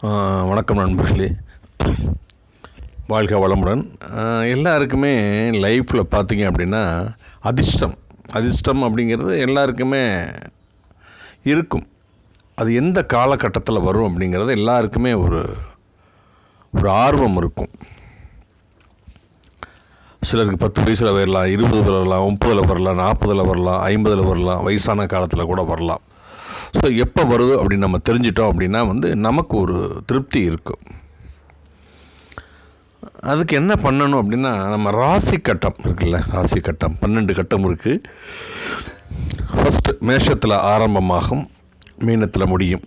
வணக்கம் நண்பர்களே. வாழ்க வளமுடன். எல்லாருக்குமே லைஃப்பில் பார்த்தீங்க அப்படின்னா அதிர்ஷ்டம். அதிர்ஷ்டம் அப்படிங்கிறது எல்லாருக்குமே இருக்கும். அது எந்த காலகட்டத்தில் வரும் அப்படிங்கிறது எல்லாருக்குமே ஒரு ஒரு ஆர்வம் இருக்கும். சிலருக்கு பத்து வயசில் வரலாம் இருபதில் வரலாம் முப்பதில் வரலாம் நாற்பதில் வரலாம் ஐம்பதில் வரலாம் வயசான காலத்தில் கூட வரலாம். ஸோ எப்போ வருது அப்படின்னு நம்ம தெரிஞ்சிட்டோம் அப்படின்னா வந்து நமக்கு ஒரு திருப்தி இருக்கும். அதுக்கு என்ன பண்ணணும் அப்படின்னா நம்ம ராசி கட்டம் இருக்குல்ல ராசி கட்டம் பன்னெண்டு கட்டம் இருக்குது ஃபஸ்ட்டு மேஷத்தில் ஆரம்பமாகும் மீனத்தில் முடியும்.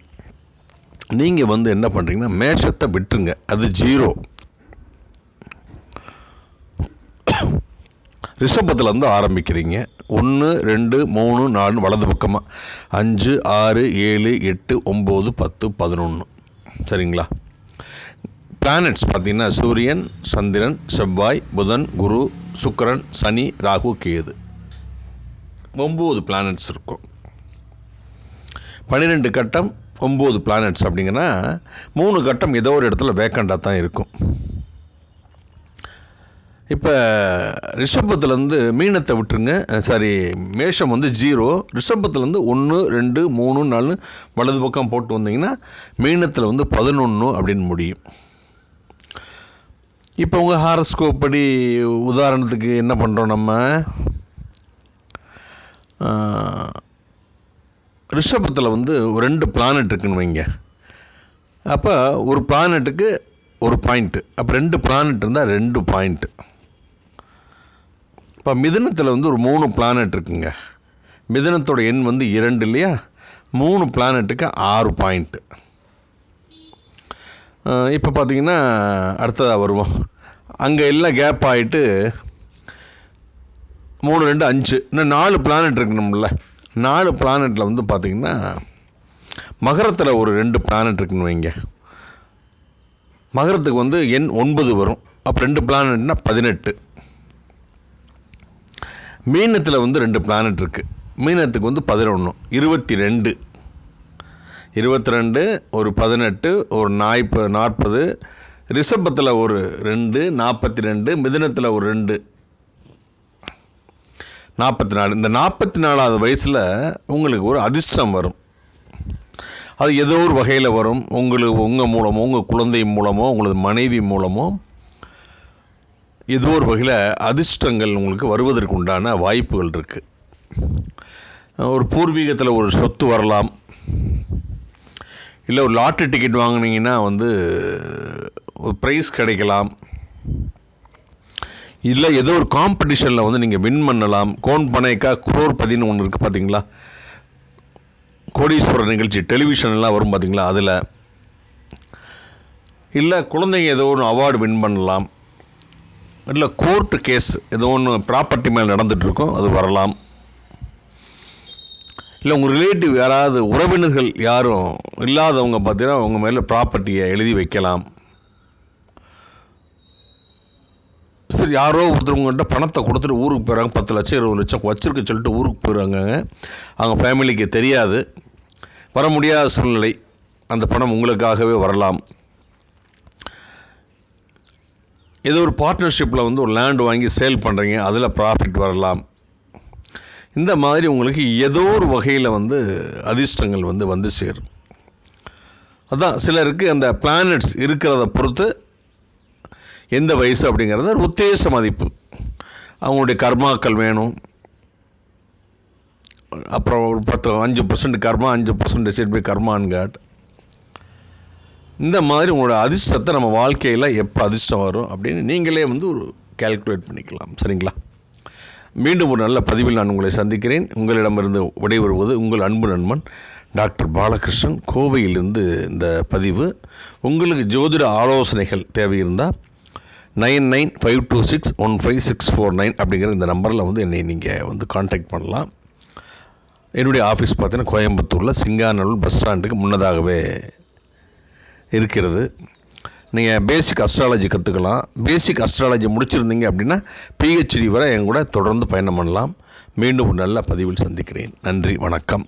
நீங்கள் வந்து என்ன பண்ணுறீங்கன்னா மேஷத்தை விட்டுருங்க. அது ஜீரோ. ரிஷபத்துலேருந்து ஆரம்பிக்கிறீங்க. ஒன்று ரெண்டு மூணு நாலு வலது பக்கமாக அஞ்சு ஆறு ஏழு எட்டு ஒம்பது பத்து பதினொன்று சரிங்களா? பிளானட்ஸ் பார்த்திங்கன்னா சூரியன் சந்திரன் செவ்வாய் புதன் குரு சுக்கரன் சனி ராகு கேது. ஒம்பது பிளானட்ஸ் இருக்கும். பன்னிரெண்டு கட்டம் ஒம்பது பிளானட்ஸ் அப்படிங்கன்னா மூணு கட்டம் ஏதோ ஒரு இடத்துல வேக்கண்டாக தான் இருக்கும். இப்போ ரிஷபத்துலேருந்து மீனத்தை விட்டுருங்க. சாரி மேஷம் வந்து ஜீரோ. ரிஷபத்துலேருந்து ஒன்று ரெண்டு மூணு நாலு வலது பக்கம் போட்டு வந்தீங்கன்னா மீனத்தில் வந்து பதினொன்று அப்படின்னு முடியும். இப்போ உங்கள் ஹாரஸ்கோப் படி உதாரணத்துக்கு என்ன பண்ணுறோம் நம்ம? ரிஷபத்தில் வந்து ரெண்டு பிளானட் இருக்குன்னு வைங்க. அப்போ ஒரு பிளானட்டுக்கு ஒரு பாயிண்ட்டு அப்போ ரெண்டு பிளானட் இருந்தால் ரெண்டு பாயிண்ட்டு இப்போ மிதுனத்தில் வந்து ஒரு மூணு பிளானட் இருக்குங்க. மிதுனத்தோட எண் வந்து இரண்டு இல்லையா? மூணு பிளானட்டுக்கு ஆறு பாயிண்ட்டு இப்போ பார்த்தீங்கன்னா அடுத்ததாக வருவோம். அங்கே எல்லாம் கேப் ஆகிட்டு மூணு ரெண்டு அஞ்சு. இன்னும் நாலு பிளானட் இருக்கணும்ல. நாலு பிளானட்டில் வந்து பார்த்திங்கன்னா மகரத்தில் ஒரு ரெண்டு பிளானட் இருக்குன்னு வைங்க. மகரத்துக்கு வந்து எண் ஒன்பது வரும். அப்போ ரெண்டு பிளானட்னா பதினெட்டு. மீனத்தில் வந்து ரெண்டு பிளானட் இருக்குது மீனத்துக்கு வந்து பதினொன்று இருபத்தி ரெண்டு இருபத்தி ரெண்டு ஒரு பதினெட்டு ஒரு நாய்ப்ப நாற்பது. ரிஷபத்தில் ஒரு ரெண்டு நாற்பத்தி ரெண்டு மிதுனத்தில் ஒரு ரெண்டு. நாற்பத்தி நாலு இந்த நாற்பத்தி நாலாவது வயசில் உங்களுக்கு ஒரு அதிர்ஷ்டம் வரும். அது ஏதோ ஒரு வகையில் வரும். உங்களுக்கு உங்கள் மூலமோ உங்கள் குழந்தை மூலமோ உங்களது மனைவி மூலமோ ஏதோ ஒரு வகையில் அதிர்ஷ்டங்கள் உங்களுக்கு வருவதற்கு உண்டான வாய்ப்புகள் இருக்குது ஒரு பூர்வீகத்தில் ஒரு சொத்து வரலாம். இல்லை ஒரு லாட்ரி டிக்கெட் வாங்கினீங்கன்னா வந்து ஒரு ப்ரைஸ் கிடைக்கலாம். இல்லை ஏதோ ஒரு காம்படிஷனில் வந்து நீங்கள் வின் பண்ணலாம். கோன் பனைக்கா குரோர் பதின்னு ஒன்று இருக்குது பார்த்தீங்களா கோடீஸ்வரர் நிகழ்ச்சி டெலிவிஷன்லாம் வரும் பார்த்தீங்களா அதில்? இல்லை குழந்தைங்க ஏதோ ஒன்று அவார்டு வின் பண்ணலாம். இல்லை கோர்ட்டு கேஸ் ஏதோ ஒன்று ப்ராப்பர்ட்டி மேலே நடந்துகிட்ருக்கோம் அது வரலாம். இல்லை உங்கள் ரிலேட்டிவ் யாராவது உறவினர்கள் யாரும் இல்லாதவங்க பார்த்தீங்கன்னா உங்கள் மேலே ப்ராப்பர்ட்டியை எழுதி வைக்கலாம். சரி யாரோ ஒருத்தவங்கள்ட்ட பணத்தை கொடுத்துட்டு ஊருக்கு போயிடறாங்க பத்து லட்சம் இருபது லட்சம் வச்சிருக்க சொல்லிட்டு ஊருக்கு போயிடுறாங்க அவங்க ஃபேமிலிக்கு தெரியாது. வர முடியாத சூழ்நிலை அந்த பணம் உங்களுக்காகவே வரலாம். ஏதோ ஒரு பார்ட்னர்ஷிப்பில் வந்து ஒரு லேண்ட் வாங்கி சேல் பண்ணுறீங்க அதில் ப்ராஃபிட் வரலாம். இந்த மாதிரி உங்களுக்கு ஏதோ ஒரு வகையில் வந்து அதிர்ஷ்டங்கள் வந்து வந்து சேரும். அதான் சிலருக்கு அந்த பிளானட்ஸ் இருக்கிறத பொறுத்து எந்த வயசு அப்படிங்கிறது ஒரு உத்தேச மதிப்பு. அவங்களுடைய கர்மாக்கள் வேணும். அப்புறம் ஒரு பத்து அஞ்சு பர்சன்ட் கர்மா அஞ்சு பர்சன்ட் செட் பை கர்மான்னு காட். இந்த மாதிரி உங்களோட அதிர்ஷ்டத்தை நம்ம வாழ்க்கையில் எப்போ அதிர்ஷ்டம் வரும் அப்படின்னு நீங்களே வந்து ஒரு கேல்குலேட் பண்ணிக்கலாம். சரிங்களா? மீண்டும் ஒரு நல்ல பதிவில் நான் உங்களை சந்திக்கிறேன். உங்களிடமிருந்து விடைபெறுவது உங்கள் அன்பு நண்பன் டாக்டர் பாலகிருஷ்ணன். கோவையிலிருந்து இந்த பதிவு. உங்களுக்கு ஜோதிட ஆலோசனைகள் தேவை இருந்தால் nine nine five two six one five six four nine அப்படிங்கிற இந்த நம்பரில் வந்து என்னை நீங்கள் வந்து காண்டாக்ட் பண்ணலாம். என்னுடைய ஆஃபீஸ் பார்த்தீங்கன்னா கோயம்புத்தூரில் சிங்காநல்லூர் பஸ் ஸ்டாண்டுக்கு முன்னதாகவே இருக்கிறது. நீங்கள் பேசிக் அஸ்ட்ராலஜி கற்றுக்கலாம் பேசிக் அஸ்ட்ராலஜி முடிச்சிருந்தீங்க அப்படின்னா பிஹெச்டி வரை என் கூட தொடர்ந்து பயணம் பண்ணலாம். மீண்டும் ஒரு நல்ல பதிவில் சந்திக்கிறேன். நன்றி வணக்கம்.